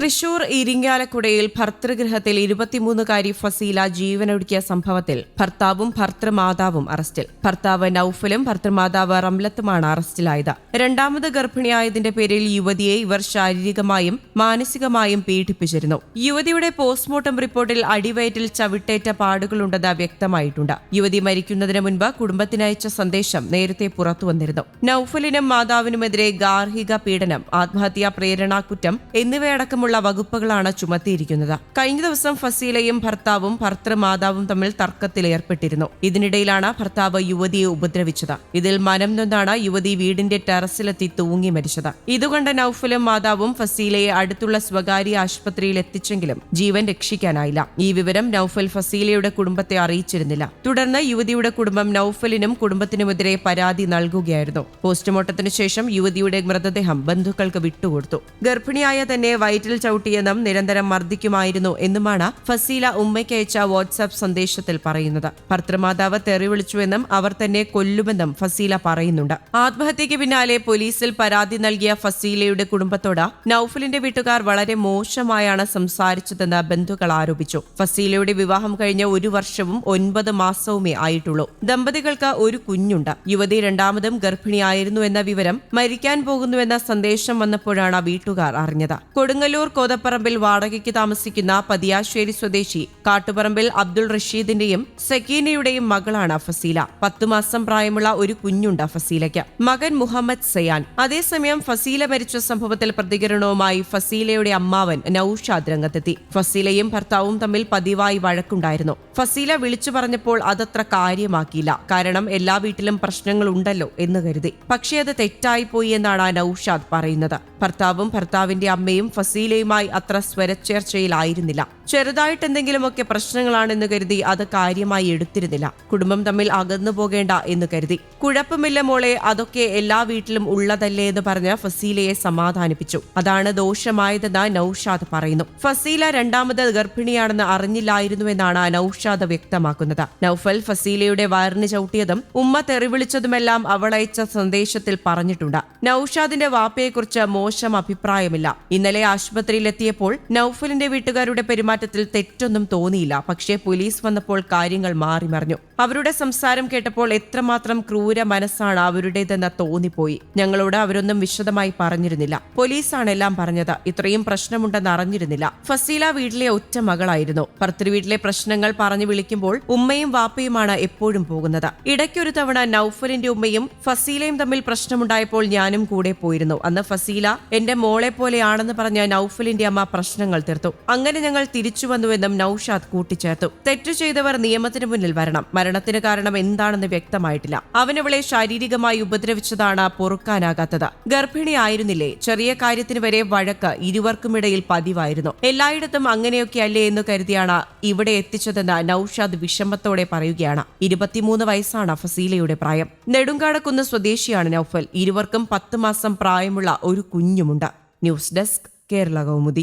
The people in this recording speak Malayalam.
തൃശൂർ ഇരിങ്ങാലക്കുടയിൽ ഭർത്തൃഗൃഹത്തിൽ ഇരുപത്തിമൂന്നുകാരി ഫസീല ജീവനൊടുക്കിയ സംഭവത്തിൽ ഭർത്താവും ഭർത്തൃമാതാവും അറസ്റ്റിൽ. ഭർത്താവ് നൌഫലും ഭർത്തൃമാതാവ് റംലത്തുമാണ് അറസ്റ്റിലായത്. രണ്ടാമത് ഗർഭിണിയായതിന്റെ പേരിൽ യുവതിയെ ഇവർ ശാരീരികമായും മാനസികമായും പീഡിപ്പിച്ചിരുന്നു. യുവതിയുടെ പോസ്റ്റ്മോർട്ടം റിപ്പോർട്ടിൽ അടിവയറ്റിൽ ചവിട്ടേറ്റ പാടുകളുണ്ടെന്ന് വ്യക്തമായിട്ടുണ്ട്. യുവതി മരിക്കുന്നതിന് മുൻപ് കുടുംബത്തിനയച്ച സന്ദേശം നേരത്തെ പുറത്തുവന്നിരുന്നു നൌഫലിനും മാതാവിനുമെതിരെ ഗാർഹിക പീഡനം ആത്മഹത്യാ പ്രേരണാക്കുറ്റം എന്നിവയടക്കമുള്ള വകുപ്പുകളാണ് ചുമത്തിയിരിക്കുന്നത്. കഴിഞ്ഞ ദിവസം ഫസീലയും ഭർത്താവും ഭർത്തൃമാതാവും തമ്മിൽ തർക്കത്തിലേർപ്പെട്ടിരുന്നു ഇതിനിടയിലാണ് ഭർത്താവ് യുവതിയെ ഉപദ്രവിച്ചത്. ഇതിൽ മനം നൊന്നാണ് യുവതി വീടിന്റെ ടെറസിലെത്തി തൂങ്ങി മരിച്ചത്. ഇതുകണ്ട നൌഫലും മാതാവും ഫസീലയെ അടുത്തുള്ള സ്വകാര്യ ആശുപത്രിയിൽ എത്തിച്ചെങ്കിലും ജീവൻ രക്ഷിക്കാനായില്ല. ഈ വിവരം നൌഫൽ ഫസീലയുടെ കുടുംബത്തെ അറിയിച്ചിരുന്നില്ല. തുടർന്ന് യുവതിയുടെ കുടുംബം നൌഫലിനും കുടുംബത്തിനുമെതിരെ പരാതി നൽകുകയായിരുന്നു. പോസ്റ്റ്മോർട്ടത്തിന് ശേഷം യുവതിയുടെ മൃതദേഹം ബന്ധുക്കൾക്ക് വിട്ടുകൊടുത്തു. ഗർഭിണിയായ തന്നെ വയറ്റിൽ ചവിട്ടിയെന്നും നിരന്തരം മർദ്ദിക്കുമായിരുന്നു എന്നുമാണ് ഫസീല ഉമ്മയ്ക്ക് അയച്ച വാട്സാപ്പ് സന്ദേശത്തിൽ പറയുന്നത്. ഭർത്തൃമാതാവ് തെറി വിളിച്ചുവെന്നും അവർ തന്നെ കൊല്ലുമെന്നും ഫസീല പറയുന്നുണ്ട്. ആത്മഹത്യയ്ക്ക് പിന്നാലെ പോലീസിൽ പരാതി നൽകിയ ഫസീലയുടെ കുടുംബത്തോട് നൌഫലിന്റെ വീട്ടുകാർ വളരെ മോശമായാണ് സംസാരിച്ചതെന്ന് ബന്ധുക്കൾ ആരോപിച്ചു. ഫസീലയുടെ വിവാഹം കഴിഞ്ഞ ഒരു വർഷവും ഒൻപത് മാസവുമേ ആയിട്ടുള്ളൂ. ദമ്പതികൾക്ക് ഒരു കുഞ്ഞുണ്ട്. യുവതി രണ്ടാമതും ഗർഭിണിയായിരുന്നു എന്ന വിവരം മരിക്കാൻ പോകുന്നുവെന്ന സന്ദേശം വന്നപ്പോഴാണ് വീട്ടുകാർ അറിഞ്ഞത്. കൊടുങ്ങല്ലൂർ കോതപ്പറമ്പിൽ വാടകയ്ക്ക് താമസിക്കുന്ന പതിയാശ്ശേരി സ്വദേശി കാട്ടുപറമ്പിൽ അബ്ദുൾ റഷീദിന്റെയും സക്കീനയുടെയും മകളാണ് ഫസീല പത്തു മാസം പ്രായമുള്ള ഒരു കുഞ്ഞുണ്ട് ഫസീലയ്ക്ക് മകൻ മുഹമ്മദ് സയാൻ. അതേസമയം ഫസീല മരിച്ച സംഭവത്തിൽ പ്രതികരണവുമായി ഫസീലയുടെ അമ്മാവൻ നൌഷാദ് രംഗത്തെത്തി. ഫസീലയും ഭർത്താവും തമ്മിൽ പതിവായി വഴക്കുണ്ടായിരുന്നു. ഫസീല വിളിച്ചു പറഞ്ഞപ്പോൾ അതത്ര കാര്യമാക്കിയില്ല. കാരണം എല്ലാ വീട്ടിലും പ്രശ്നങ്ങൾ ഉണ്ടല്ലോ എന്ന് കരുതി. പക്ഷേ അത് തെറ്റായി പോയി എന്നാണ് നൌഷാദ് പറയുന്നത്. ഭർത്താവും ഭർത്താവിന്റെ അമ്മയും ഫസീലയുമായി അത്ര സ്വരച്ചേർച്ചയിലായിരുന്നില്ല. ചെറുതായിട്ട് എന്തെങ്കിലുമൊക്കെ പ്രശ്നങ്ങളാണെന്ന് കരുതി അത് കാര്യമായി എടുത്തിരുന്നില്ല. കുടുംബം തമ്മിൽ അകന്നു പോകേണ്ട എന്ന് കരുതി. കുഴപ്പമില്ല മോളെ അതൊക്കെ എല്ലാ വീട്ടിലും ഉള്ളതല്ലേ എന്ന് പറഞ്ഞ് ഫസീലയെ സമാധാനിപ്പിച്ചു. അതാണ് ദോഷമായതെന്ന് നൌഷാദ് പറയുന്നു. ഫസീല രണ്ടാമത് ഗർഭിണിയാണെന്ന് അറിഞ്ഞില്ലായിരുന്നുവെന്നാണ് നൌഷാദ് വ്യക്തമാക്കുന്നത്. നൌഫൽ ഫസീലയുടെ വയറിന് ചവിട്ടിയതും ഉമ്മ തെറിവിളിച്ചതുമെല്ലാം അവളയച്ച സന്ദേശത്തിൽ പറഞ്ഞിട്ടുണ്ട്. നൌഷാദിന്റെ വാപ്പയെക്കുറിച്ച് മോശം അഭിപ്രായമില്ല. ഇന്നലെ ആശുപത്രിയിലെത്തിയപ്പോൾ നൌഫലിന്റെ വീട്ടുകാരുടെ പെരുമാറ്റത്തിൽ തെറ്റൊന്നും തോന്നിയില്ല. പക്ഷേ പോലീസ് വന്നപ്പോൾ കാര്യങ്ങൾ മാറിമറിഞ്ഞു അവരുടെ സംസാരം കേട്ടപ്പോൾ എത്രമാത്രം ക്രൂര മനസ്സാണ് അവരുടേതെന്ന് തോന്നിപ്പോയി. ഞങ്ങളോട് അവരൊന്നും വിശദമായി പറഞ്ഞിരുന്നില്ല. പോലീസാണ് എല്ലാം പറഞ്ഞത്. ഇത്രയും പ്രശ്നമുണ്ടെന്ന് അറിഞ്ഞിരുന്നില്ല. ഫസീല വീട്ടിലെ ഒറ്റ മകളായിരുന്നു. ഭർത്തൃ വീട്ടിലെ പ്രശ്നങ്ങൾ പറഞ്ഞു വിളിക്കുമ്പോൾ ഉമ്മയും വാപ്പയുമാണ് എപ്പോഴും പോകുന്നത്. ഇടയ്ക്കൊരു തവണ നൌഫലിന്റെ ഉമ്മയും ഫസീലയും തമ്മിൽ പ്രശ്നമുണ്ടായപ്പോൾ ഞാനും കൂടെ പോയിരുന്നു. അന്ന് ഫസീല എന്റെ മോളെ പോലെയാണെന്ന് പറഞ്ഞ നൌഫലിന്റെ അമ്മ പ്രശ്നങ്ങൾ തീർത്തു. അങ്ങനെ ഞങ്ങൾ തിരിച്ചു വന്നുവെന്നും നൌഷാദ് കൂട്ടിച്ചേർത്തു. തെറ്റു ചെയ്തവർ നിയമത്തിന് മുന്നിൽ വരണം. മരണത്തിന് കാരണം എന്താണെന്ന് വ്യക്തമായിട്ടില്ല. അവനവളെ ശാരീരികമായി ഉപദ്രവിച്ചതാണ് പൊറുക്കാനാകാത്തത്. ഗർഭിണിയായിരുന്നില്ലേ ചെറിയ കാര്യത്തിന് വരെ വഴക്ക് ഇരുവർക്കുമിടയിൽ പതിവായിരുന്നു. എല്ലായിടത്തും അങ്ങനെയൊക്കെ അല്ലേ എന്ന് കരുതിയാണ് ഇവിടെ എത്തിച്ചതെന്ന് നൌഷാദ് വിഷമത്തോടെ പറയുകയാണ്. ഇരുപത്തിമൂന്ന് വയസ്സാണ് ഫസീലയുടെ പ്രായം. നെടുങ്കാടക്കുന്ന് സ്വദേശിയാണ് നൌഫൽ. ഇരുവർക്കും പത്ത് മാസം പ്രായമുള്ള ഒരു കുഞ്ഞുമുണ്ട്. News desk Kerala Kaumudi.